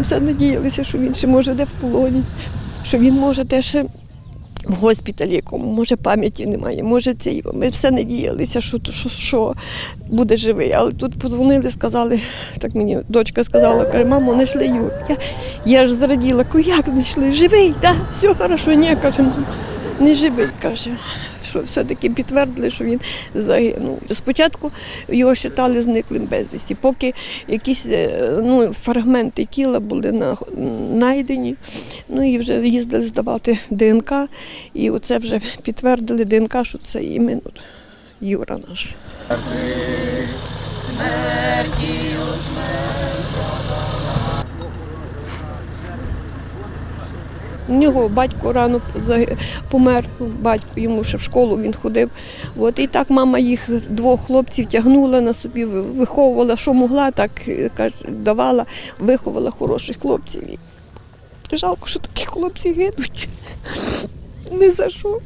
Ми все надіялися, що він ще може де в полоні, що він може ще в госпіталі якому, може пам'яті немає, може цей. Ми все надіялися, що, що, що буде живий. Але тут подзвонили, сказали, так мені дочка сказала, каже, мамо, знайшли Юр. Я, я ж зраділа, як знайшли? Живий, так, все хорошо, ні, каже, мама, не живий, каже. Що все-таки підтвердили, що він загинув. Спочатку його вважали зниклим безвісті, поки якісь е, ну, фрагменти тіла були знайдені. Ну і вже їздили здавати ДНК, і оце вже підтвердили ДНК, що це іменно Юра наш. У нього батько рано помер, батько йому ще в школу він ходив. От, і так мама їх двох хлопців тягнула на собі, виховувала, що могла, так е, давала, виховала хороших хлопців. Жалко, що такі хлопці гинуть. Не за що.